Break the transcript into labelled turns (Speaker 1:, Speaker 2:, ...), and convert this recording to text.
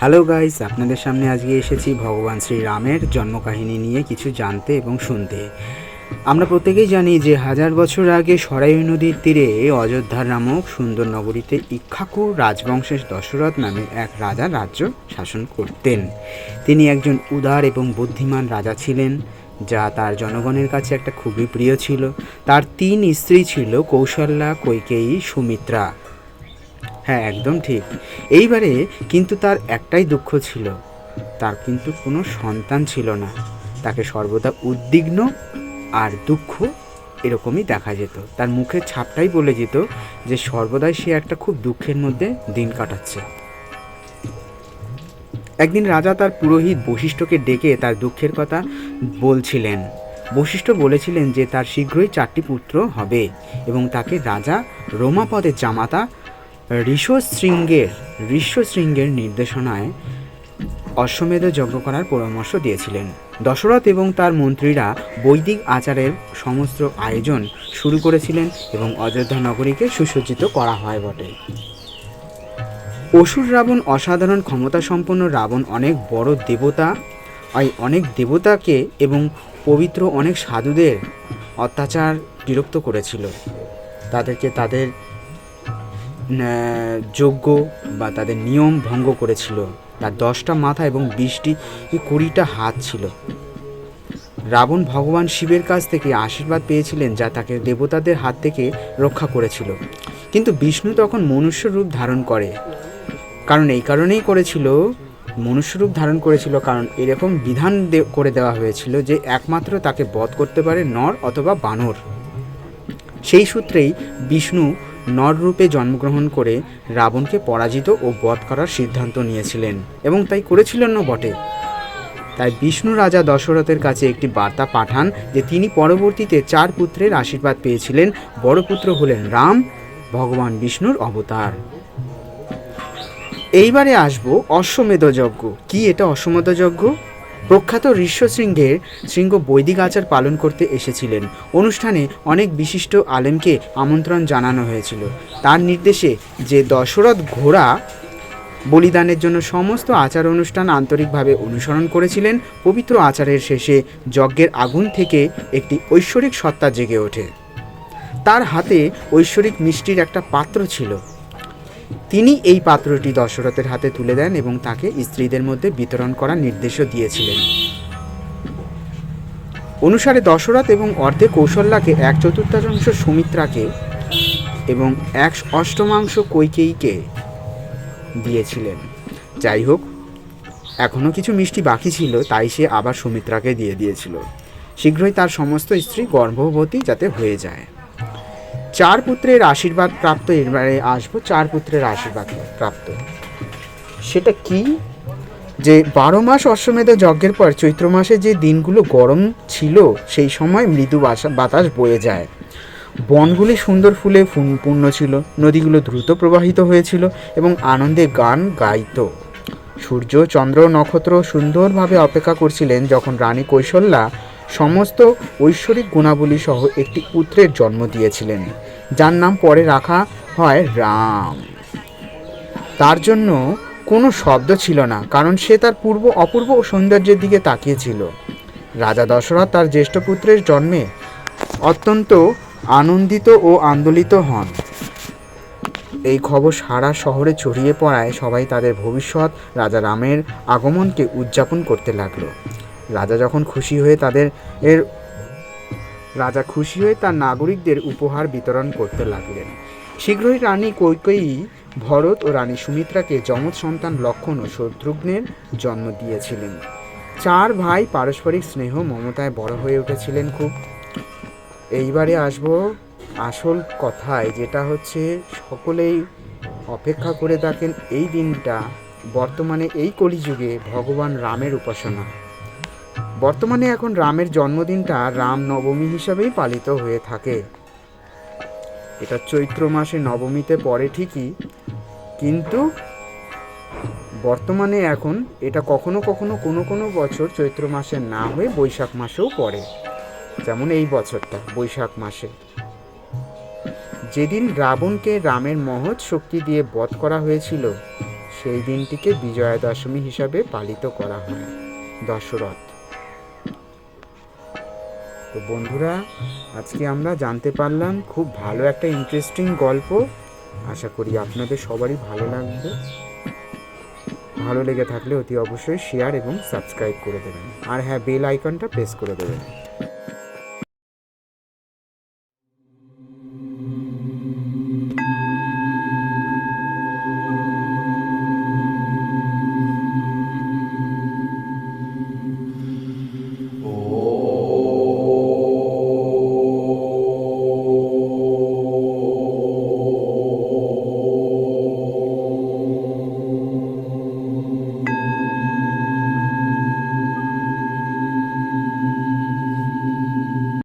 Speaker 1: Hello guys আপনাদের সামনে আজকে এসেছি ভগবান শ্রীরামের জন্মকাহিনী নিয়ে কিছু জানতে এবং শুনতে। আমরা প্রত্যেকেই জানি যে হাজার বছর আগে সরাই নদীর তীরে অযোধ্যা নামক সুন্দর নগরীতে ইক্ষাকু রাজবংশের দশরথ নামে এক রাজা রাজ্য শাসন করতেন। তিনি একজন উদার এবং বুদ্ধিমান রাজা ছিলেন, যা তার জনগণের কাছে একটা খুবই প্রিয় ছিল। তার তিন স্ত্রী ছিল কৌশল্যা, কৈকেয়ী, সুমিত্রা। হ্যাঁ একদম ঠিক। এইবারে কিন্তু তার একটাই দুঃখ ছিল। তার কিন্তু কোনো সন্তান ছিল না। তাকে সর্বদা উদ্বিগ্ন আর দুঃখ এরকমই দেখা যেত। তার মুখের ছাপটাই বলে যেত যে সর্বদাই সে একটা খুব দুঃখের মধ্যে দিন কাটাচ্ছে। একদিন রাজা তার পুরোহিত বশিষ্ঠকে ডেকে তার দুঃখের কথা বলছিলেন। বশিষ্ঠ বলেছিলেন যে তার শীঘ্রই চারটি পুত্র হবে এবং তাকে রাজা রোমাপদের জামাতা ঋষশৃঙ্গের ঋষ্যশৃঙ্গের নির্দেশনায় অশ্বমেধ যজ্ঞ করার পরামর্শ দিয়েছিলেন। দশরথ এবং তার মন্ত্রীরা বৈদিক আচারের সমস্ত আয়োজন শুরু করেছিলেন এবং অযোধ্যা নগরীকে সুসজ্জিত করা হয় বটে। অসুর রাবণ অসাধারণ ক্ষমতা সম্পন্ন রাবণ অনেক বড় দেবতা অনেক দেবতাকে এবং পবিত্র অনেক সাধুদের অত্যাচার বিরক্ত করেছিল। তাদেরকে তাদের যজ্ঞ বা তাদের নিয়ম ভঙ্গ করেছিল। তার দশটা মাথা এবং বিশটি কুড়িটা হাত ছিল। রাবণ ভগবান শিবের কাছ থেকে আশীর্বাদ পেয়েছিলেন যা তাকে দেবতাদের হাত থেকে রক্ষা করেছিল। কিন্তু বিষ্ণু তখন মনুষ্য রূপ ধারণ করে। কারণ এই কারণেই করেছিল, মনুষ্যরূপ ধারণ করেছিল, কারণ এরকম বিধান করে দেওয়া হয়েছিল যে একমাত্র তাকে বধ করতে পারে নর অথবা বানর। সেই সূত্রেই বিষ্ণু নর রূপে জন্মগ্রহণ করে রাবণকে পরাজিত ও বধ করার সিদ্ধান্ত নিয়েছিলেন এবং তাই করেছিলেনও বটে। তাই বিষ্ণু রাজা দশরথের কাছে একটি বার্তা পাঠান যে তিনি পরবর্তীতে চার পুত্রের আশীর্বাদ পেয়েছিলেন। বড় পুত্র হলেন রাম, ভগবান বিষ্ণুর অবতার। এইবারে আসব অশ্বমেধ যজ্ঞ কি এটা অশ্বমেধ যজ্ঞ প্রখ্যাত ঋষ্যশৃঙ্গের শৃঙ্গ বৈদিক আচার পালন করতে এসেছিলেন। অনুষ্ঠানে অনেক বিশিষ্ট আলেমকে আমন্ত্রণ জানানো হয়েছিল। তার নির্দেশে যে দশরথ ঘোড়া বলিদানের জন্য সমস্ত আচার অনুষ্ঠান আন্তরিকভাবে অনুসরণ করেছিলেন, পবিত্র আচারের শেষে যজ্ঞের আগুন থেকে একটি ঐশ্বরিক সত্তা জেগে ওঠে। তার হাতে ঐশ্বরিক মিষ্টির একটা পাত্র ছিল। তিনি এই পাত্রটি দশরথের হাতে তুলে দেন এবং তাকে স্ত্রীদের মধ্যে বিতরণ করার নির্দেশও দিয়েছিলেন। অনুসারে দশরথ এবং অর্ধে কৌশল্যাকে এক চতুর্থাংশ সুমিত্রাকে এবং এক অষ্টমাংশ কৈকেয়ীকে দিয়েছিলেন। যাই হোক এখনও কিছু মিষ্টি বাকি ছিল, তাই সে আবার সুমিত্রাকে দিয়ে দিয়েছিল। শীঘ্রই তার সমস্ত স্ত্রী গর্ভবতী যাতে হয়ে যায়। চার পুত্রের আশীর্বাদ প্রাপ্ত, এবারে আসব চার পুত্রের আশীর্বাদ প্রাপ্ত। সেটা কি? যে বারো মাস অশ্বমেধ যজ্ঞের পর চৈত্র মাসে যে দিনগুলো গরম ছিল, সেই সময় মৃদু বাতাস বয়ে যায়। বনগুলি সুন্দর ফুলে পূর্ণ ছিল, নদীগুলো দ্রুত প্রবাহিত হয়েছিল এবং আনন্দে গান গাইতো। সূর্য, চন্দ্র, নক্ষত্র সুন্দরভাবে অপেক্ষা করছিলেন যখন রানী কৌশল্যা সমস্ত ঐশ্বরিক গুণাবলী সহ একটি পুত্রের জন্ম দিয়েছিলেন। যার নাম পরে রাখা হয় রাম। তার জন্য কোনো শব্দ ছিল না, কারণ সে তার পূর্ব, অপূর্ব সৌন্দর্যের দিকে তাকিয়েছিল। রাজা দশরথ তার জ্যেষ্ঠ পুত্রের জন্মে অত্যন্ত আনন্দিত ও আন্দোলিত হন। এই খবর সারা শহরে ছড়িয়ে পড়ায় সবাই তাদের ভবিষ্যৎ, রাজা রামের আগমনকে উদযাপন করতে লাগল। রাজা যখন খুশি হয়ে তাদের এর রাজা খুশি হয়ে তার নাগরিকদের উপহার বিতরণ করতে লাগলেন। শীঘ্রই রানী কৈকেয়ী, ভরত ও রানী সুমিত্রাকে যমজ সন্তান লক্ষণ ও শত্রুঘ্নের জন্ম দিয়েছিলেন। চার ভাই পারস্পরিক স্নেহ মমতায় বড় হয়ে উঠেছিলেন খুব। এইবারে আসব আসল কথায়, যেটা হচ্ছে সকলেই অপেক্ষা করে থাকেন এই দিনটা। বর্তমানে এই কলিযুগে ভগবান রামের উপাসনা। বর্তমানে এখন রামের জন্মদিনটা রাম নবমী হিসাবেই পালিত হয়ে থাকে। এটা চৈত্র মাসে নবমীতে পড়ে ঠিকই, কিন্তু বর্তমানে এখন এটা কখনো কখনো কোনো কোনো বছর চৈত্র মাসে না হয়ে বৈশাখ মাসেও পড়ে। যেমন এই বছরটা, বৈশাখ মাসে। যেদিন রাবণকে রামের মহৎ শক্তি দিয়ে বধ করা হয়েছিল, সেই দিনটিকে বিজয়া দশমী হিসাবে পালিত করা হয়, দশরথ। তো বন্ধুরা, আজকে আমরা জানতে পারলাম খুব ভালো একটা ইন্টারেস্টিং গল্প। আশা করি আপনাদের সবারই ভালো লাগবে। ভালো লেগে থাকলে অতি অবশ্যই শেয়ার এবং সাবস্ক্রাইব করে দেবেন। আর হ্যাঁ বেল আইকনটা প্রেস করে দেবেন।